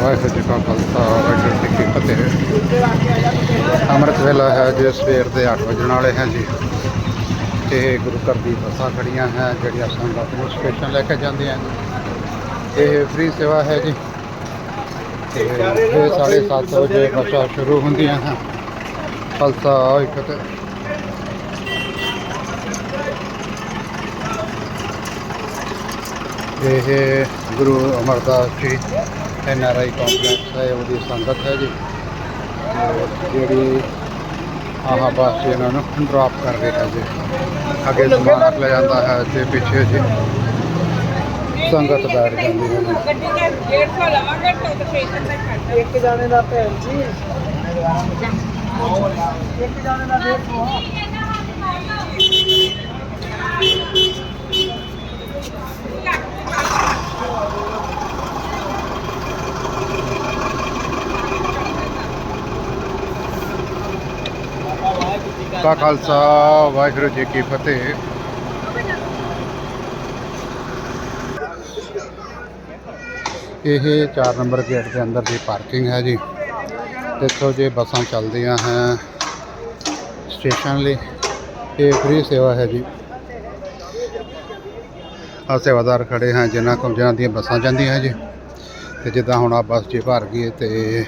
ਵਾਹਿਗੁਰੂ ਜੀ ਕਾ ਖਾਲਸਾ, ਵਾਹਿਗੁਰੂ ਜੀ ਕੀ ਫਤਿਹ। ਅੰਮ੍ਰਿਤ ਵੇਲਾ ਹੈ ਜੇ, ਸਵੇਰ ਦੇ 8 ਵਜਣ ਵਾਲੇ ਹੈ ਜੀ। ਇਹ ਗੁਰੂ ਘਰ ਦੀ ਬੱਸਾਂ ਖੜੀਆਂ ਹੈ, ਜਿਹੜੀਆਂ ਸੰਗਤ ਨੂੰ ਸਟੇਸ਼ਨ ਲੈ ਕੇ ਜਾਂਦੀਆਂ ਨੇ। ਇਹ ਫ੍ਰੀ ਸੇਵਾ ਹੈ ਜੀ। ਤੇ ਇਹ ਸਾਢੇ ਸੱਤ ਵਜੇ ਬੱਸਾਂ ਸ਼ੁਰੂ ਹੁੰਦੀਆਂ ਹਨ। ਖਾਲਸਾ ਵਾਹਿਗੁਰੂ ਜੀ ਕੀ ਫਤਿਹ ਇਹ Guru Amardas ji N R I complex ਹੈ ਉਹਦੀ ਸੰਗਤ ਹੈ ਜੀ। ਜਿਹੜੀ ਆਹ ਬੱਸ ਇਹਨਾਂ ਨੂੰ ਡ੍ਰੌਪ ਕਰ ਰਹੀ ਹੈ ਜੀ। ਅੱਗੇ ਸਮਾਨ ਰੱਖ ਲਿਆ ਜਾਂਦਾ ਹੈ ਤੇ ਪਿੱਛੇ ਜੀ ਸੰਗਤ ਬੈਠ ਜਾਂਦੀ ਹੈ ਜੀ। ਗੱਡੀ ਦੇ 150 ਲਵਾਂਗੇ ਤਾਂ ਸਟੇਸ਼ਨ ਤੇ ਖੜ੍ਹ ਇੱਕ ਜਾਣੇ ਦਾ ਭੈਣ ਜੀ। ਇੱਕ ਜਾਣੇ ਦਾ 150 ਕਾ ਖਾਲਸਾ, ਵਾਹਿਗੁਰੂ ਜੀ ਕੀ ਫਤਿਹ। ਇਹ 4 ਨੰਬਰ ਗੇਟ ਦੇ ਅੰਦਰ ਦੀ ਪਾਰਕਿੰਗ ਹੈ ਜੀ। ਦੇਖੋ ਜੇ ਬੱਸਾਂ ਚੱਲਦੀਆਂ ਹੈ ਸਟੇਸ਼ਨ ਲਈ, ਇਹ ਫ੍ਰੀ ਸੇਵਾ ਹੈ ਜੀ। ਆ ਸੇਵਾਦਾਰ ਖੜੇ ਹਨ ਜਿਨ੍ਹਾਂ ਕੋਲ ਜਿਨ੍ਹਾਂ ਦੀਆਂ ਬੱਸਾਂ ਜਾਂਦੀਆਂ ਹੈ ਜੀ। ਤੇ ਜਿੱਦਾਂ ਹੁਣ ਆ ਬੱਸ ਜੀ ਭਰ ਗਈ ਹੈ ਤੇ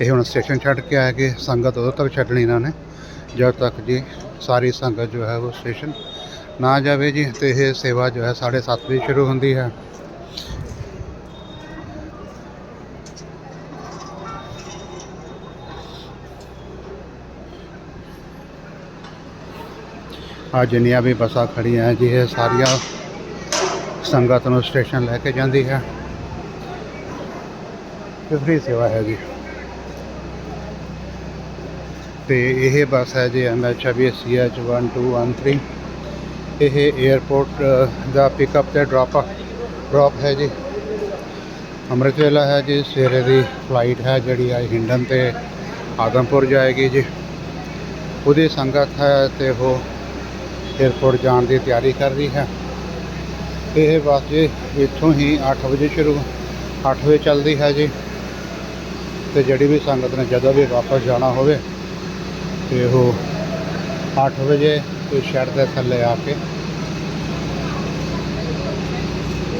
ਇਹ ਹੁਣ ਸਟੇਸ਼ਨ ਛੱਡ ਕੇ ਆਏਗੇ ਸੰਗਤ ਉਦੋਂ ਤੱਕ ਛੱਡਣੀ ਇਹਨਾਂ ਨੇ। ਜਦ ਤੱਕ ਜੀ ਸਾਰੀ ਸੰਗਤ ਜੋ ਹੈ ਉਹ ਸਟੇਸ਼ਨ ਨਾ ਜਾਵੇ ਜੀ ਤੇ ਇਹ ਸੇਵਾ ਜੋ ਹੈ 7:30 ਵਜੇ ਸ਼ੁਰੂ ਹੁੰਦੀ ਹੈ। ਆ ਜਿੰਨੀਆਂ ਵੀ ਬੱਸਾਂ ਖੜੀਆਂ ਜੀ, ਇਹ ਸਾਰੀਆਂ ਸੰਗਤ ਨੂੰ ਸਟੇਸ਼ਨ ਲੈ ਕੇ ਜਾਂਦੀ ਹੈ। ਇਹ ਫ੍ਰੀ ਸੇਵਾ ਹੈ ਜੀ। ਤੇ ਇਹ ਬੱਸ ਹੈ ਜੀ ਐਮਐਚਬੀ ਸੀਐਚ 1213 ਇਹ 에어ਪੋਰਟ ਦਾ ਪਿਕਅਪ ਤੇ ਡ੍ਰੌਪ ਡ੍ਰੌਪ ਹੈ ਜੀ। ਅੰਮ੍ਰਿਤ ਹੈ ਜੀ, ਸਵੇਰੇ ਦੀ ਫਲਾਈਟ ਹੈ ਜਿਹੜੀ ਆ ਹਿੰਡਨ ਤੇ ਆਦਮਪੁਰ ਜਾਏਗੀ ਜੀ। ਉਹਦੀ ਸੰਗਤ ਹੈ ਤੇ ਉਹ 에어ਪੋਰਟ ਜਾਣ ਦੀ ਤਿਆਰੀ ਕਰ ਰਹੀ ਹੈ। ਇਹ ਬੱਸ ਜੀ ਇੱਥੋਂ ਹੀ 8 ਵਜੇ ਸ਼ੁਰੂ 8 ਵਜੇ ਚੱਲਦੀ ਹੈ ਜੀ। ਤੇ ਜਿਹੜੀ ਵੀ ਸੰਗਤ ਨੇ ਜਦੋਂ ਵੀ ਵਾਪਸ ਜਾਣਾ ਹੋਵੇ ਤੇ ਉਹ 8 ਵਜੇ ਤੇ ਸ਼ਹਿਰ ਦੇ ਥੱਲੇ ਆ ਕੇ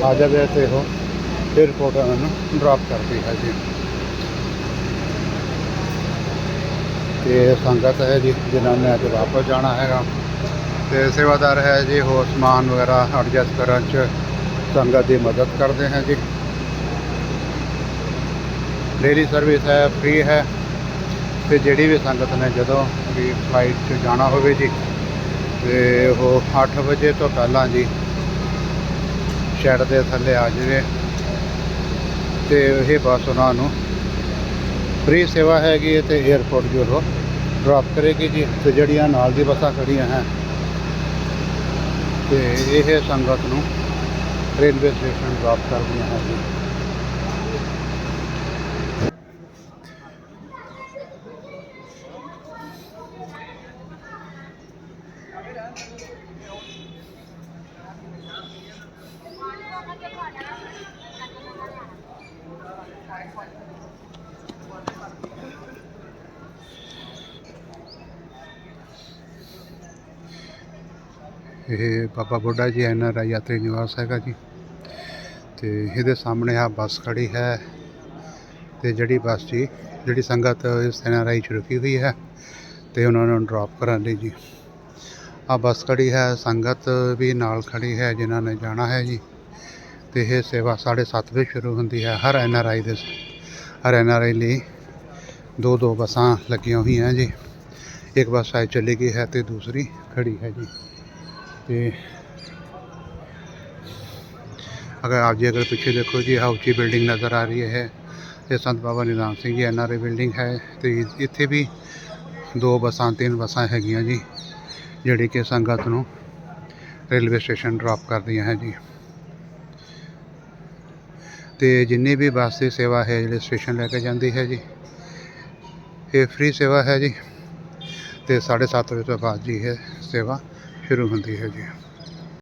ਆ ਜਾਵੇ ਤੇ ਉਹ 에어ਪੋਰਟ ਉਹਨਾਂ ਨੂੰ ਡ੍ਰੌਪ ਕਰਦੀ ਹੈ ਜੀ। ਤੇ ਸੰਗਤ ਹੈ ਜੀ, ਜਿਨ੍ਹਾਂ ਨੇ ਅੱਜ ਵਾਪਸ ਜਾਣਾ ਹੈਗਾ। ਤੇ ਸੇਵਾਦਾਰ ਹੈ ਜੀ, ਹੋਰ ਸਮਾਨ ਵਗੈਰਾ ਐਡਜਸਟ ਕਰਨ ਚ ਸੰਗਤ ਦੀ ਮਦਦ ਕਰਦੇ ਹੈ ਜੀ। ਡੇਲੀ ਸਰਵਿਸ ਹੈ ਫ੍ਰੀ ਹੈ। ਤੇ ਜਿਹੜੀ ਵੀ ਸੰਗਤ ਨੇ ਜਦੋਂ ਵੀ ਫਲਾਈਟ 'ਚ ਜਾਣਾ ਹੋਵੇ ਜੀ, ਤੇ ਉਹ 8 ਵਜੇ ਤੋਂ ਪਹਿਲਾਂ ਜੀ ਸ਼ਹਿਰ ਦੇ ਥੱਲੇ ਆ ਜਾਵੇ। ਤੇ ਇਹ ਬੱਸ ਉਹਨਾਂ ਨੂੰ ਫ੍ਰੀ ਸੇਵਾ ਹੈਗੀ ਹੈ ਤੇ 에어ਪੋਰਟ ਜੋ ਉਹ ਡ੍ਰੌਪ ਕਰੇਗੀ ਜੀ, ਤੇ ਜਿਹੜੀਆਂ ਨਾਲ ਦੀ ਬੱਸਾਂ ਖੜੀਆਂ ਹੈ। ਤੇ ਇਹ ਸੰਗਤ ਨੂੰ ਰੇਲਵੇ ਸਟੇਸ਼ਨ ਡ੍ਰੌਪ ਕਰਦੀਆਂ ਹੈ ਜੀ। ਇਹ ਬਾਬਾ ਬੁੱਢਾ ਜੀ ਐਨ ਆਰ ਆਈ ਯਾਤਰੀ ਨਿਵਾਸ ਹੈਗਾ ਜੀ। ਤੇ ਇਹਦੇ ਸਾਹਮਣੇ ਆ ਬੱਸ ਖੜੀ ਹੈ ਤੇ ਜਿਹੜੀ ਬੱਸ ਜੀ, ਜਿਹੜੀ ਸੰਗਤ ਇਸ ਐਨ ਆਰ ਆਈ 'ਚ ਰੁਕੀ ਹੋਈ ਹੈ ਤੇ ਉਹਨਾਂ ਨੂੰ ਡ੍ਰੌਪ ਕਰਨ ਲਈ ਜੀ। ਆ ਬੱਸ ਖੜੀ ਹੈ, ਸੰਗਤ ਵੀ ਨਾਲ ਖੜੀ ਹੈ, ਜਿਨ੍ਹਾਂ ਨੇ ਜਾਣਾ ਹੈ ਜੀ। ਤੇ ਇਹ ਸੇਵਾ 7:30 ਵਜੇ ਸ਼ੁਰੂ ਹੁੰਦੀ ਹੈ, ਹਰ ਐਨ ਆਰ ਆਈ ਦੇ ਹਰ ਐਨ ਆਰ ਆਈ ਲਈ ਦੋ ਦੋ ਬੱਸਾਂ ਲੱਗੀਆਂ ਹੋਈਆਂ ਜੀ। ਇੱਕ ਬੱਸ ਆਈ ਚਲੀ ਗਈ ਹੈ ਤੇ ਦੂਸਰੀ ਖੜੀ ਹੈ ਜੀ। ਤੇ अगर आप जी अगर पीछे देखो जी हाँ ऊँची बिल्डिंग नज़र आ रही है ये संत बाबा निधान Singh ji N R I building ਹੈ ਤੇ ਇੱਥੇ ਵੀ ਦੋ ਬੱਸਾਂ ਤਿੰਨ ਬੱਸਾਂ ਹੈਗੀਆਂ ਜੀ ਜਿਹੜੀ ਕਿ ਸੰਗਤ ਨੂੰ ਰੇਲਵੇ ਸਟੇਸ਼ਨ ਡ੍ਰੌਪ ਕਰਦੀਆਂ ਹੈ ਜੀ ਤੇ ਜਿੰਨੀ ਵੀ ਬੱਸ ਦੀ ਸੇਵਾ ਹੈ ਜਿਹੜੇ ਸਟੇਸ਼ਨ ਲੈ ਕੇ ਜਾਂਦੀ ਹੈ ਜੀ ਇਹ ਫ੍ਰੀ ਸੇਵਾ ਹੈ ਜੀ ਤੇ 7:30 ਵਜੇ ਤੋਂ ਬਾਅਦ ਜੀ ਇਹ ਸੇਵਾ ਸ਼ੁਰੂ ਹੁੰਦੀ ਹੈ ਜੀ।